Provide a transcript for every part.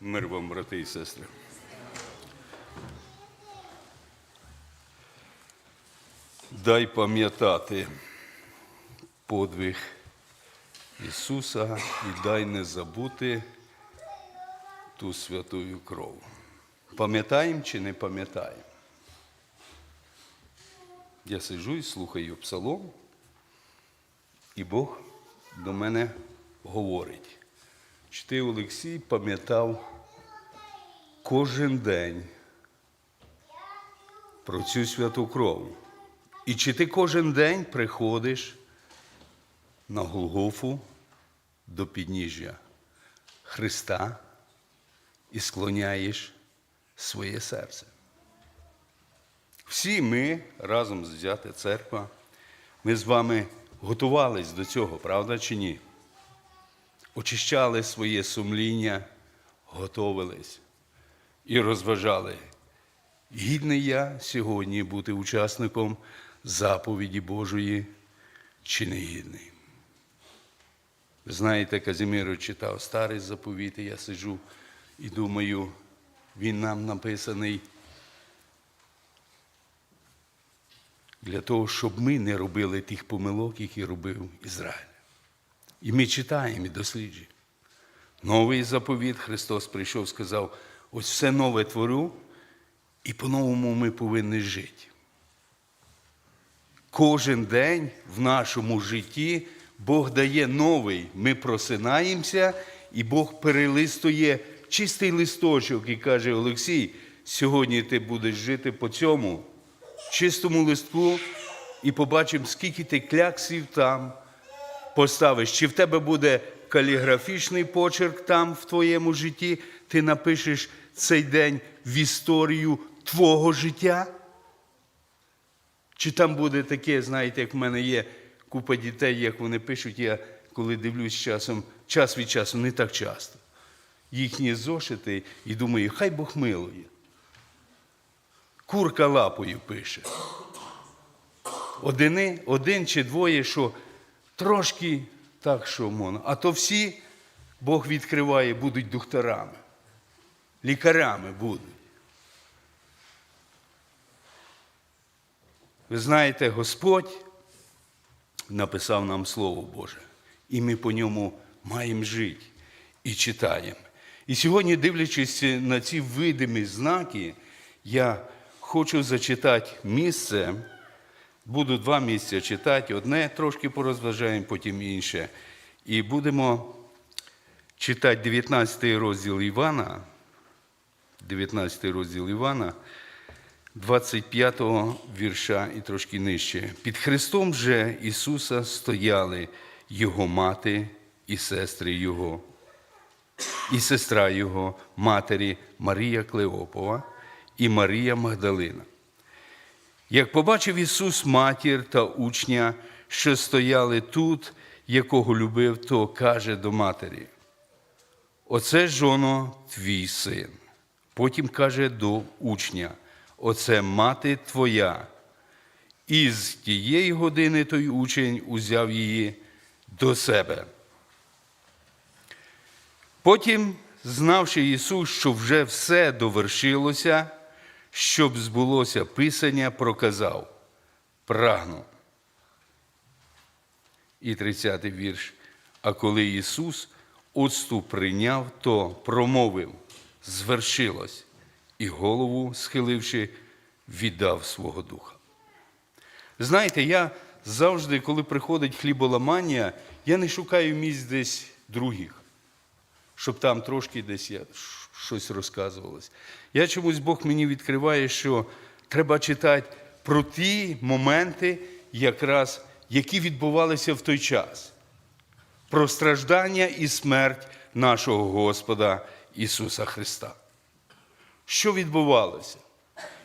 Мир вам, брати і сестри. Дай пам'ятати подвиг Ісуса і дай не забути ту святую кров. Пам'ятаємо чи не пам'ятаємо? Я сиджу і слухаю псалом, і Бог до мене говорить. Чи ти, Олексій, пам'ятав кожен день про цю святу кров? І чи ти кожен день приходиш на Голгофу до підніжжя Христа і склоняєш своє серце? Всі ми разом з взяти церква, ми з вами готувались до цього, правда чи ні? Очищали своє сумління, готовились і розважали. Гідний я сьогодні бути учасником заповіді Божої чи не гідний. Ви знаєте, Казимiro читав старий заповіт, і я сиджу і думаю, він нам написаний для того, щоб ми не робили тих помилок, які робив Ізраїль. І ми читаємо і досліджуємо. Новий заповіт Христос прийшов, сказав: ось все нове творю, і по-новому ми повинні жити. Кожен день в нашому житті Бог дає новий. Ми просинаємося, і Бог перелистує чистий листочок і каже: Олексій, сьогодні ти будеш жити по цьому чистому листку, і побачимо, скільки ти кляксів там поставиш. Чи в тебе буде каліграфічний почерк там в твоєму житті, ти напишеш цей день в історію твого життя? Чи там буде таке, знаєте, як в мене є купа дітей, як вони пишуть, я коли дивлюсь часом, час від часу, не так часто. Їхні зошити і думаю, хай Бог милує. Курка лапою пише. Одини, один чи двоє, що трошки так, що можна. А то всі Бог відкриває, будуть докторами, лікарями будуть. Ви знаєте, Господь написав нам Слово Боже, і ми по ньому маємо жити і читаємо. І сьогодні, дивлячись на ці видимі знаки, я хочу зачитати місце. Буду два місця читати, одне трошки порозважаємо, потім інше. І будемо читати 19 розділ Івана, 19 розділ Івана, 25 вірша і трошки нижче. Під Христом же Ісуса стояли Його мати і сестри Його, і сестра Його, матері Марія Клеопова і Марія Магдалина. Як побачив Ісус матір та учня, що стояли тут, якого любив, то каже до матері: Оце жоно твій син. Потім каже до учня: Оце мати твоя. І з тієї години той учень узяв її до себе. Потім, знавши Ісус, що вже все довершилося, щоб збулося Писання, проказав прагну. І 30-й вірш. А коли Ісус отступ прийняв, то промовив, звершилось, і голову, схиливши, віддав свого духа. Знаєте, я завжди, коли приходить хліболамання, я не шукаю місць десь других, щоб там трошки десь я щось розказувалось. Я чомусь Бог мені відкриває, що треба читати про ті моменти, якраз, які відбувалися в той час, про страждання і смерть нашого Господа Ісуса Христа. Що відбувалося?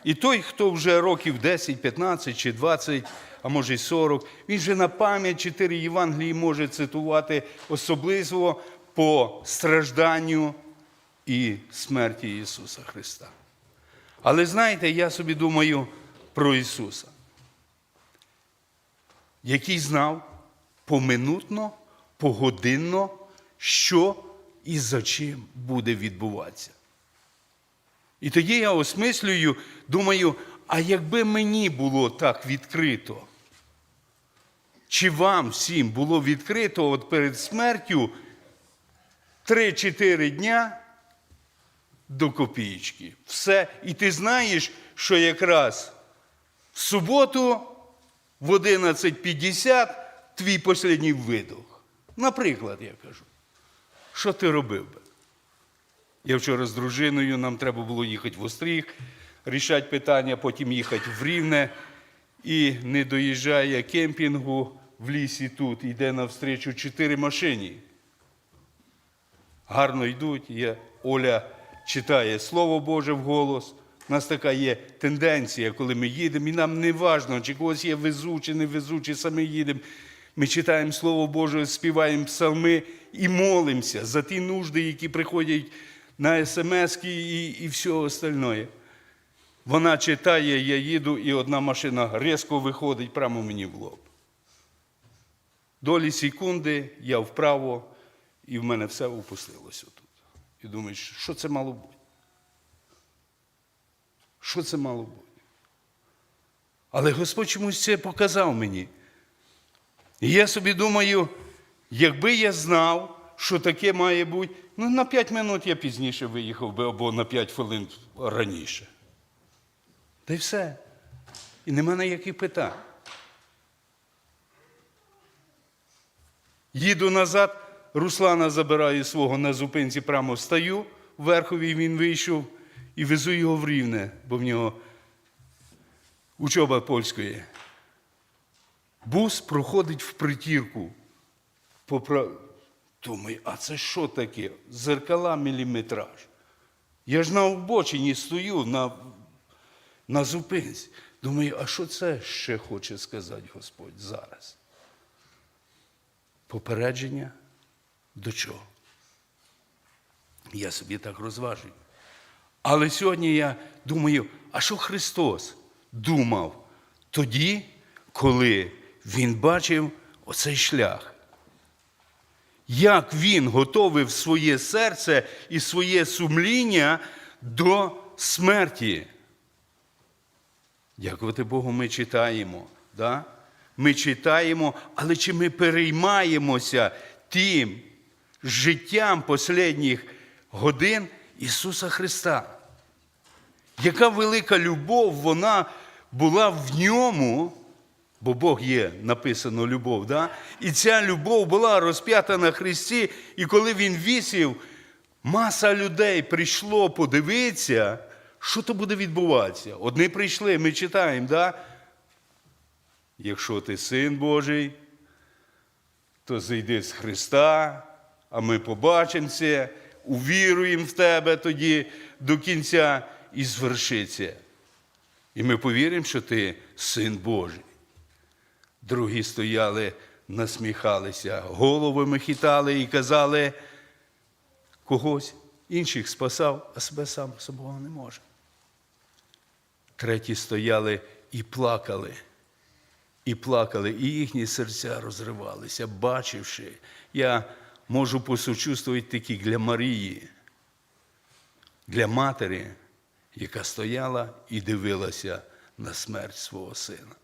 І той, хто вже років 10, 15 чи 20, а може й 40, він же на пам'ять чотири Євангелії може цитувати особливо по стражданню і смерті Ісуса Христа. Але знаєте, я собі думаю про Ісуса, який знав поминутно, погодинно, що і за чим буде відбуватися. І тоді я осмислюю, думаю, а якби мені було так відкрито, чи вам всім було відкрито от перед смертю 3-4 дня до копієчки. Все. І ти знаєш, що якраз в суботу в 11.50 твій останній видох. Наприклад, я кажу. Що ти робив би? Я вчора з дружиною, нам треба було їхати в Остріг, рішати питання, потім їхати в Рівне. І не доїжджає кемпінгу в лісі тут, йде навстрічу чотири машини. Гарно йдуть. Є, Оля читає Слово Боже вголос. У нас така є тенденція, коли ми їдемо, і нам не важно, чи когось є везучі, не везучі, саме їдемо. Ми читаємо Слово Боже, співаємо псалми і молимося за ті нужди, які приходять на смс і, і все остальне. Вона читає, я їду, і одна машина різко виходить прямо мені в лоб. Долі секунди я вправо, і в мене все опустилося. І думаєш, що це мало бути? Що це мало бути? Але Господь чомусь це показав мені. І я собі думаю, якби я знав, що таке має бути, ну на 5 минут я пізніше виїхав би або на 5 хвилин раніше. Та й все. І нема ніяких питань. Їду назад, Руслана забираю свого на зупинці, прямо встаю, в Верхові він вийшов і везу його в Рівне, бо в нього учоба польської. Бус проходить в притірку. Попра... Думаю, а це що таке? Зеркала міліметраж. Я ж на обочині стою на, на зупинці. Думаю, а що це ще хоче сказати Господь зараз? Попередження до чого? Я собі так розважую. Але сьогодні я думаю, а що Христос думав тоді, коли Він бачив оцей шлях? Як Він готовив своє серце і своє сумління до смерті? Дякувати Богу, ми читаємо. Да? Ми читаємо, але чи ми переймаємося тим життям останніх годин Ісуса Христа? Яка велика любов вона була в ньому, бо Бог є, написано любов, да? і ця любов була розп'ята на Христі, і коли Він вісів, маса людей прийшло подивитися, що то буде відбуватися. Одні прийшли, ми читаємо, да? якщо ти син Божий, то зайди з Христа, а ми побачимо це, увіруємо в тебе тоді до кінця і звершиться. І ми повіримо, що ти син Божий. Другі стояли, насміхалися, головами хитали і казали, когось інших спасав, а себе сам собою не може. Треті стояли і плакали, і плакали, і їхні серця розривалися, бачивши. Я можу посочувствувати тільки для Марії, для матері, яка стояла і дивилася на смерть свого сина.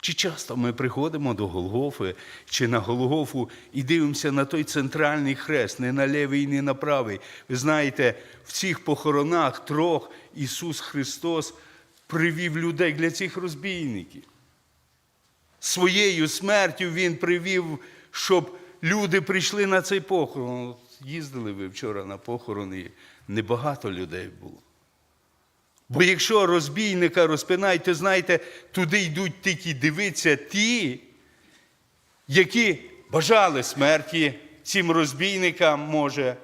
Чи часто ми приходимо до Голгофи чи на Голгофу і дивимося на той центральний хрест, не на лівий, не на правий. Ви знаєте, в цих похоронах трьох Ісус Христос привів людей для цих розбійників. Своєю смертю Він привів, щоб люди прийшли на цей похорон. Їздили ви вчора на похорон, і небагато людей було. Бо якщо розбійника розпинають, то знаєте, туди йдуть тільки дивитися ті, які бажали смерті цим розбійникам, може,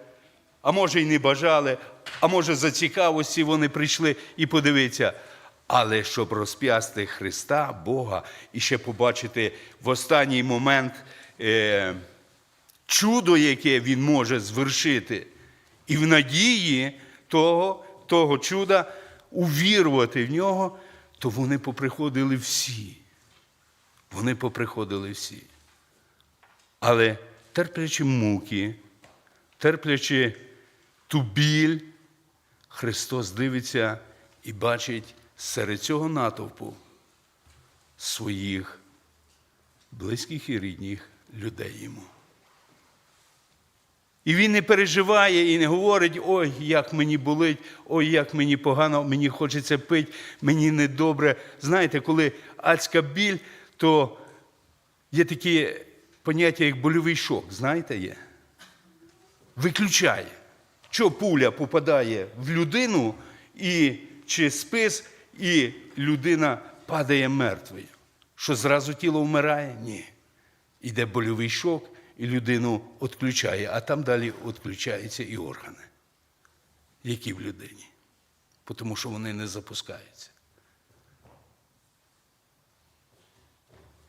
а може й не бажали, а може за цікавості вони прийшли і подивитися. Але щоб розп'ясти Христа, Бога, і ще побачити в останній момент е, чудо, яке Він може звершити, і в надії того, того чуда увірувати в нього, то вони поприходили всі. Вони поприходили всі. Але терплячи муки, терплячи ту біль, Христос дивиться і бачить серед цього натовпу своїх близьких і рідних людей йому. І він не переживає і не говорить, ой, як мені болить, ой, як мені погано, мені хочеться пити, мені недобре. Знаєте, коли адська біль, то є такі поняття, як больовий шок, знаєте, є? Виключає. Що пуля попадає в людину, і чи спис, і людина падає мертвою. Що зразу тіло вмирає? Ні. Іде больовий шок, і людину відключає, а там далі відключаються і органи, які в людині, тому що вони не запускаються.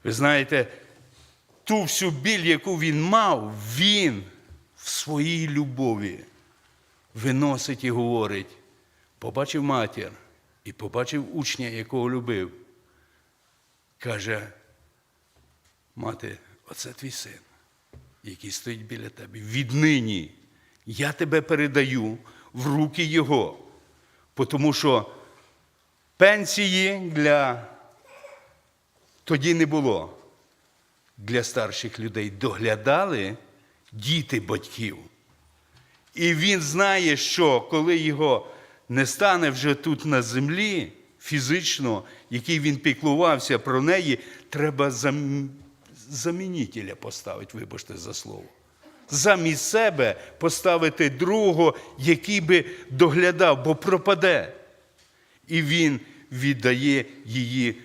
Ви знаєте, ту всю біль, яку він мав, він в своїй любові виносить і говорить, побачив матір і побачив учня, якого любив. Каже, мати, оце твій син, який стоїть біля тебе. Віднині я тебе передаю в руки Його, тому що пенсії для тоді не було. Для старших людей доглядали діти батьків. І він знає, що коли його не стане вже тут на землі, фізично, який він піклувався про неї, треба. Замінителя поставити, вибачте за слово. Замість себе поставити другого, який би доглядав, бо пропаде. І він віддає її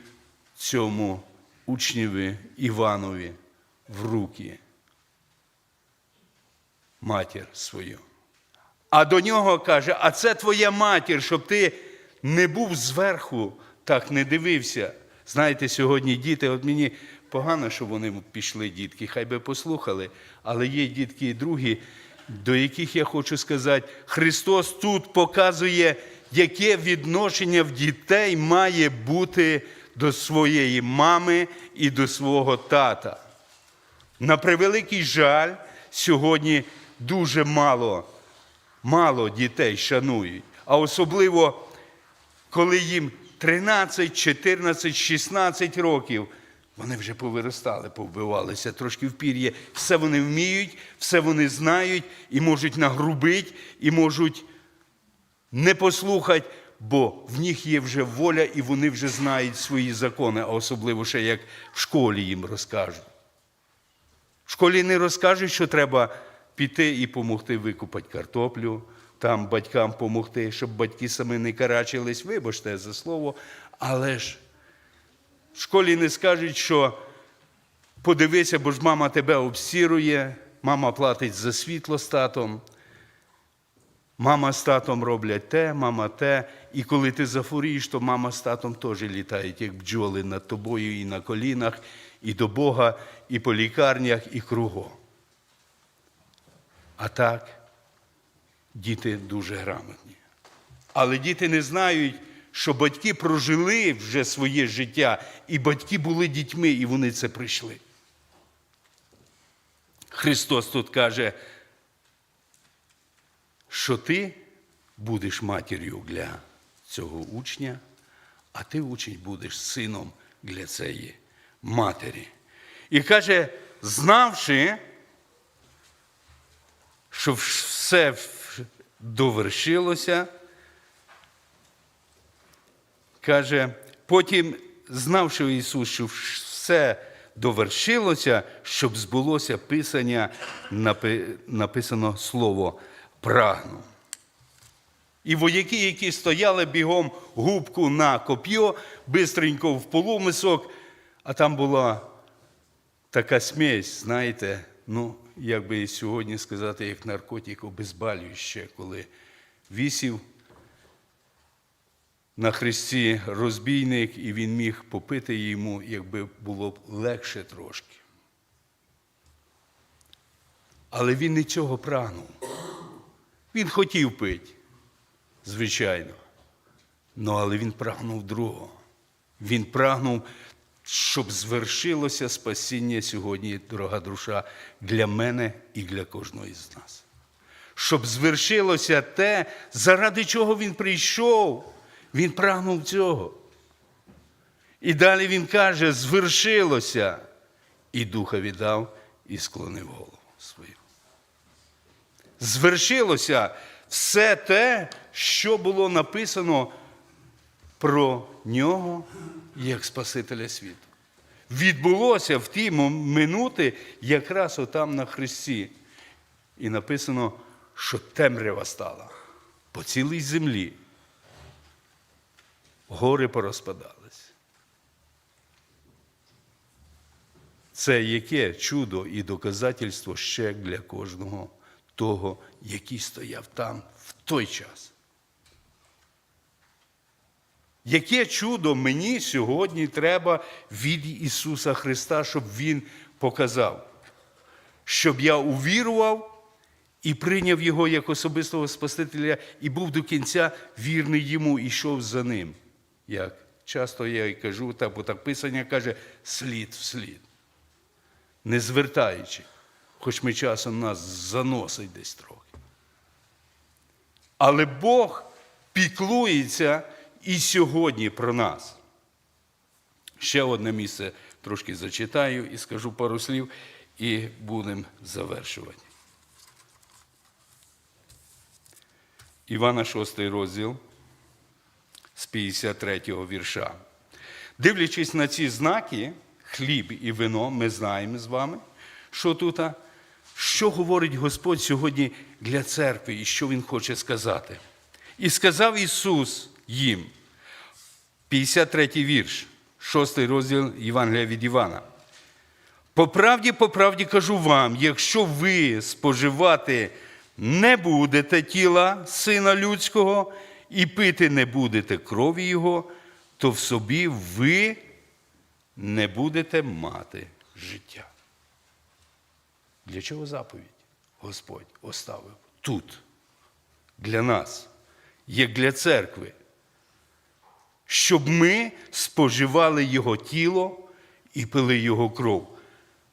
цьому учневі Іванові в руки матір свою. А до нього каже: а це твоя матір, щоб ти не був зверху, так не дивився. Знаєте, сьогодні діти, от мені погано, що вони пішли, дітки, хай би послухали, але є дітки і другі, до яких я хочу сказати, Христос тут показує, яке відношення в дітей має бути до своєї мами і до свого тата. На превеликий жаль, сьогодні дуже мало, мало дітей шанують, а особливо, коли їм 13, 14, 16 років, вони вже повиростали, повбивалися трошки в пір'я. Все вони вміють, все вони знають і можуть нагрубити, і можуть не послухати, бо в них є вже воля, і вони вже знають свої закони, а особливо ще як в школі їм розкажуть. В школі не розкажуть, що треба піти і допомогти викупати картоплю, там батькам допомогти, щоб батьки самі не карачились, вибачте за слово, але ж в школі не скажуть, що подивися, бо ж мама тебе обсірує, мама платить за світло з татом. Мама з татом роблять те, мама те. І коли ти зафурієш, то мама з татом теж літають, як бджоли над тобою і на колінах, і до Бога, і по лікарнях, і кругом. А так, діти дуже грамотні. Але діти не знають, що батьки прожили вже своє життя, і батьки були дітьми, і вони це прийшли. Христос тут каже, що ти будеш матір'ю для цього учня, а ти учень будеш сином для цієї матері. І каже, знавши, що все довершилося, каже, потім, знавши Ісус, що все довершилося, щоб збулося Писання, написано слово прагну. І вояки, які стояли бігом губку на коп'є, бистренько в полумисок, а там була така смесь, знаєте, ну, як би сьогодні сказати, як наркотик обезболююче, коли вісів на хресті розбійник, і він міг попити йому, якби було б легше трошки. Але він не цього прагнув. Він хотів пити, звичайно. Ну, але він прагнув другого. Він прагнув, щоб звершилося спасіння сьогодні, дорога душа, для мене і для кожного із нас. щоб звершилося те, заради чого він прийшов. Він прагнув цього. І далі він каже: звершилося. І духа віддав і склонив голову свою. Звершилося все те, що було написано про нього як Спасителя світу. Відбулося в ті минути якраз отам на Христі. І написано, що темрява стала по цілій землі. Гори порозпадались. Це яке чудо і доказательство ще для кожного того, який стояв там в той час. Яке чудо мені сьогодні треба від Ісуса Христа, щоб Він показав, щоб я увірував і прийняв Його як особистого Спасителя і був до кінця вірний йому і йшов за ним. Як часто я і кажу, так, бо так Писання каже, слід в слід. Не звертаючи, хоч ми часом нас заносить десь трохи. Але Бог піклується і сьогодні про нас. Ще одне місце трошки зачитаю і скажу пару слів, і будемо завершувати. Івана 6 розділ з 53 вірша. Дивлячись на ці знаки, хліб і вино, ми знаємо з вами, що тут, що говорить Господь сьогодні для церкви і що Він хоче сказати. І сказав Ісус їм, 53 вірш, 6 розділ Євангелія від Івана. По правді, по правді кажу вам, якщо ви споживати не будете тіла Сина Людського і пити не будете крові Його, то в собі ви не будете мати життя. Для чого заповідь Господь оставив тут, для нас, як для церкви, щоб ми споживали Його тіло і пили Його кров.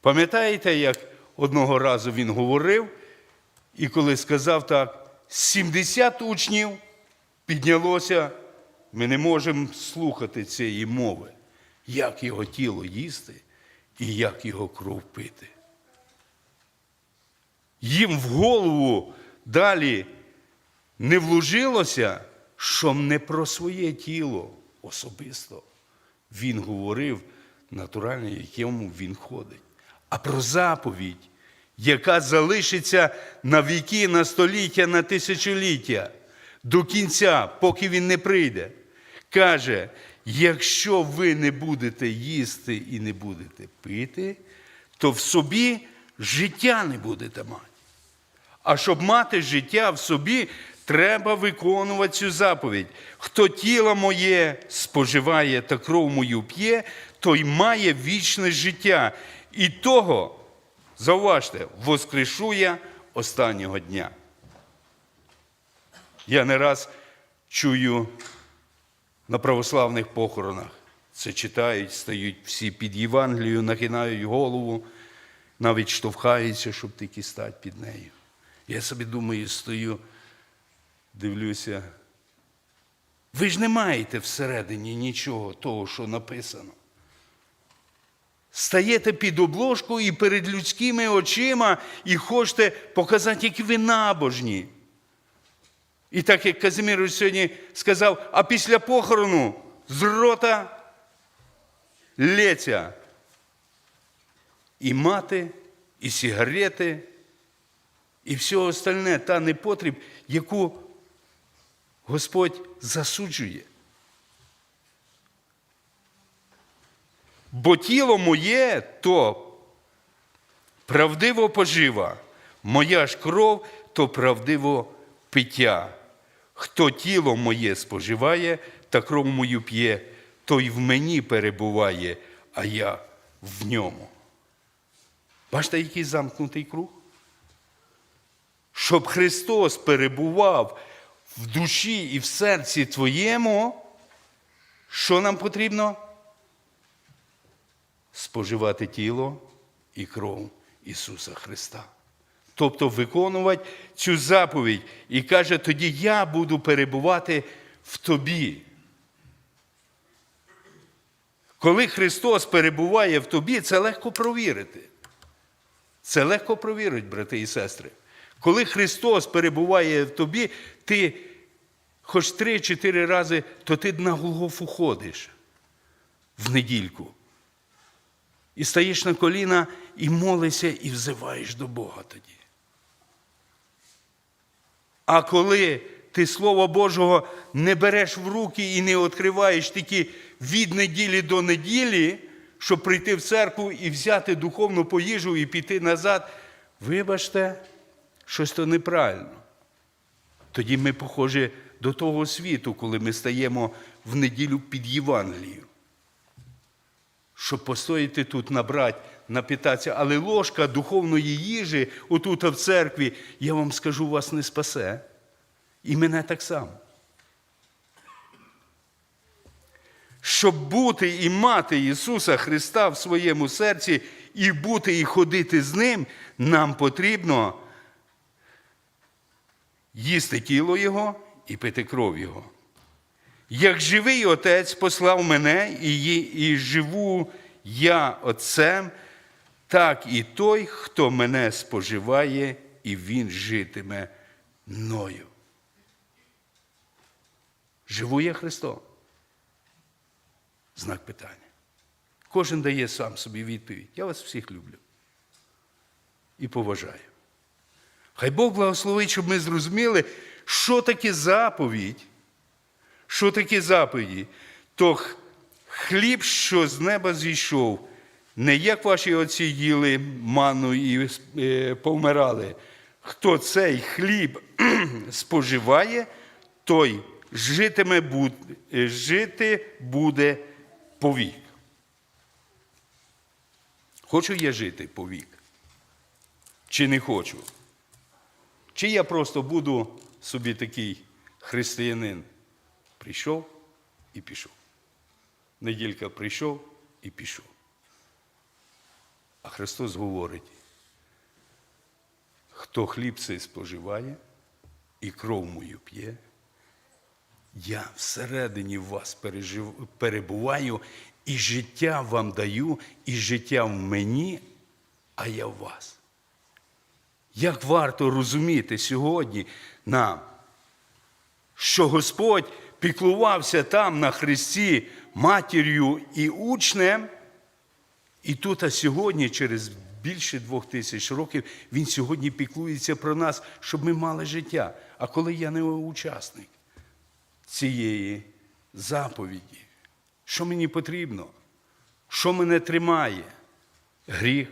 Пам'ятаєте, як одного разу він говорив, і коли сказав так, 70 учнів піднялося, ми не можемо слухати цієї мови, як його тіло їсти і як його кров пити. Їм в голову далі не вложилося, що не про своє тіло особисто. Він говорив натуральне, якому він ходить, а про заповідь, яка залишиться на віки, на століття, на тисячоліття, до кінця, поки він не прийде. Каже, якщо ви не будете їсти і не будете пити, то в собі життя не будете мати. А щоб мати життя в собі, треба виконувати цю заповідь. Хто тіло моє споживає та кров мою п'є, той має вічне життя. І того, зауважте, воскрешу я останнього дня. Я не раз чую на православних похоронах. Це читають, стають всі під Євангелію, нахинають голову, навіть штовхаються, щоб тільки стати під нею. Я собі думаю, стою, дивлюся. Ви ж не маєте всередині нічого того, що написано. Стаєте під обложку і перед людськими очима і хочете показати, які ви набожні. І так як Казимирович сьогодні сказав, а після похорону з рота лється і мати, і сигарети, і все остальне, та непотріб, яку Господь засуджує. Бо тіло моє то правдиво пожива, моя ж кров то правдиво пиття. Хто тіло моє споживає та кров мою п'є, той в мені перебуває, а я в ньому. Бачите, який замкнутий круг? Щоб Христос перебував в душі і в серці твоєму, що нам потрібно? Споживати тіло і кров Ісуса Христа. Тобто виконувати цю заповідь. І каже, тоді я буду перебувати в тобі. Коли Христос перебуває в тобі, це легко провірити. Це легко провірити, брати і сестри. Коли Христос перебуває в тобі, ти хоч три-чотири рази, то ти на Голгофу ходиш в недільку. І стаєш на коліна і молишся, і взиваєш до Бога тоді. А коли ти Слово Божого не береш в руки і не відкриваєш тільки від неділі до неділі, щоб прийти в церкву і взяти духовну поїжу і піти назад, вибачте, щось то неправильно. Тоді ми похожі до того світу, коли ми стаємо в неділю під Євангелією. Щоб постояти тут, набрати, напитатися, але ложка духовної їжі отут в церкві, я вам скажу, вас не спасе. І мене так само. Щоб бути і мати Ісуса Христа в своєму серці, і бути і ходити з Ним, нам потрібно їсти тіло Його і пити кров Його. Як живий Отець послав мене, і, і живу я Отцем, так і той, хто мене споживає, і він житиме мною. Живу я Христом? Знак питання. Кожен дає сам собі відповідь. Я вас всіх люблю і поважаю. Хай Бог благословить, щоб ми зрозуміли, що таке заповідь. Що таке заповіді? То хліб, що з неба зійшов, не як ваші отці їли ману і е, повмирали. Хто цей хліб споживає, той житиме буд- е, жити буде повік. Хочу я жити повік? Чи не хочу? Чи я просто буду собі такий християнин? Прийшов і пішов. Неділька прийшов і пішов. А Христос говорить, хто хліб цей споживає і кров мою п'є, я всередині вас пережив, перебуваю, і життя вам даю, і життя в мені, а я в вас. Як варто розуміти сьогодні нам, що Господь піклувався там на Христі матір'ю і учнем, і тут, а сьогодні, через більше двох тисяч років, Він сьогодні піклується про нас, щоб ми мали життя. А коли я не учасник цієї заповіді, що мені потрібно? Що мене тримає? Гріх.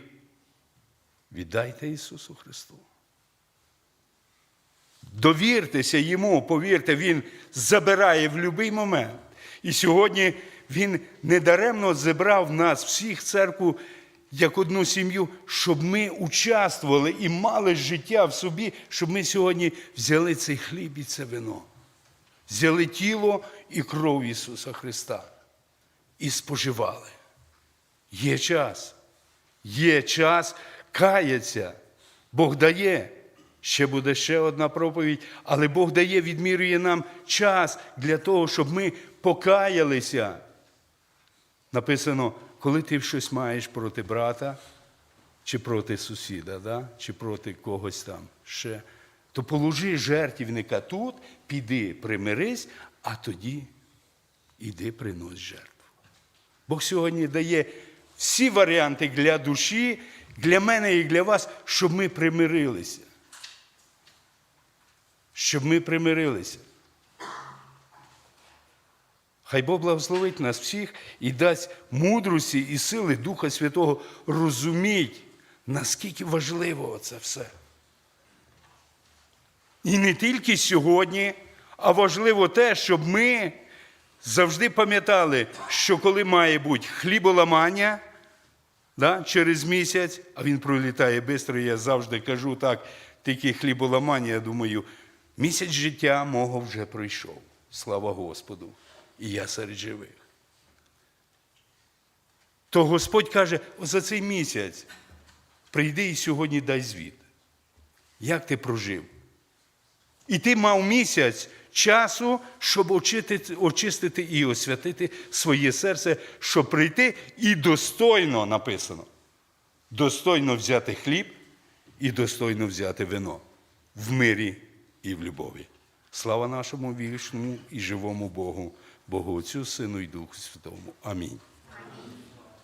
Віддайте Ісусу Христу. Довіртеся йому, повірте, Він забирає в будь-який момент. І сьогодні Він недаремно зібрав нас всіх церкву як одну сім'ю, щоб ми участвували і мали життя в собі, щоб ми сьогодні взяли цей хліб і це вино. Взяли тіло і кров Ісуса Христа і споживали. Є час, є час каяться. Бог дає. Ще буде ще одна проповідь, але Бог дає, відмірює нам час для того, щоб ми покаялися. Написано, коли ти щось маєш проти брата, чи проти сусіда, да? чи проти когось там ще, то положи жертівника тут, піди, примирись, а тоді іди принось жертву. Бог сьогодні дає всі варіанти для душі, для мене і для вас, щоб ми примирилися. Щоб ми примирилися. Хай Бог благословить нас всіх і дасть мудрості і сили Духа Святого розуміть, наскільки важливо це все. І не тільки сьогодні, а важливо те, щоб ми завжди пам'ятали, що коли має бути хліболамання да, через місяць, а він пролітає швидко, я завжди кажу так, тільки хліболамання, я думаю, місяць життя мого вже пройшов. Слава Господу! І я серед живих. То Господь каже, за цей місяць прийди і сьогодні дай звіт. Як ти прожив? І ти мав місяць часу, щоб очистити, очистити і освятити своє серце, щоб прийти і достойно написано. Достойно взяти хліб і достойно взяти вино в мирі і в любові. Слава нашому вічному і живому Богу, Богу Отцю, Сину і Духу Святому. Амінь.